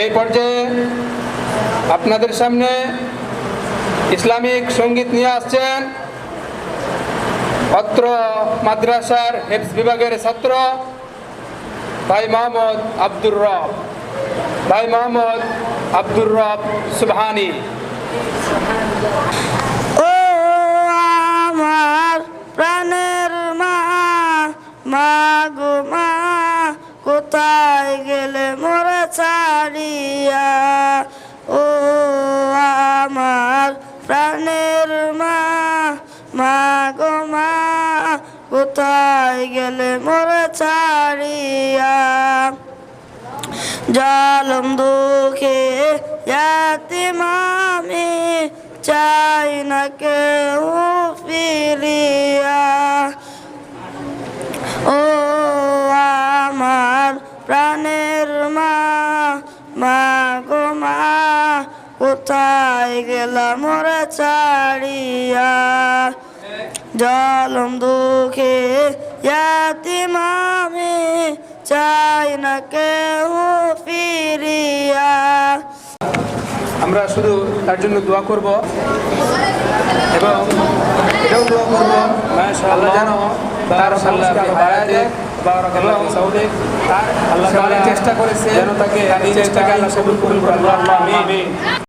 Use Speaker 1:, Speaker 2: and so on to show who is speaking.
Speaker 1: এই পর্যায়ে আপনাদের সামনে ইসলামিক সংগীত নিয়ে আসছেন অত্র মাদ্রাসার হেফজ বিভাগের ছাত্র ভাই মোহাম্মদ আব্দুর রব। ভাই মোহাম্মদ আব্দুর রব সুবহানি।
Speaker 2: ও আমার প্রাণের মা মা গো মা, কোথায় গেলে ছাড়িয়া ও আমার প্রাণের মা মা গো মা, কোথায় গেলে মোরে ছাড়িয়া? জালম দুঃখে মামি চাই না কেউ ফিরিয়া। ও আমার প্রাণের মা মা গো মা কোথায় গেলাম মোরা ছাড়িয়া? জলম দুঃখে মামি চাই না কেউ ফিরিয়া।
Speaker 1: আমরা শুধু তার জন্য দোয়া করব এবং এটাও দোয়া করব। আল্লাহ যেন তার সমস্ত বাড়ায় দেয় এবং তার আল্লাহ চেষ্টা করেছে যেন তাকে চেষ্টাকে আল্লাহ কবুল করুন। আল্লাহ আমিন।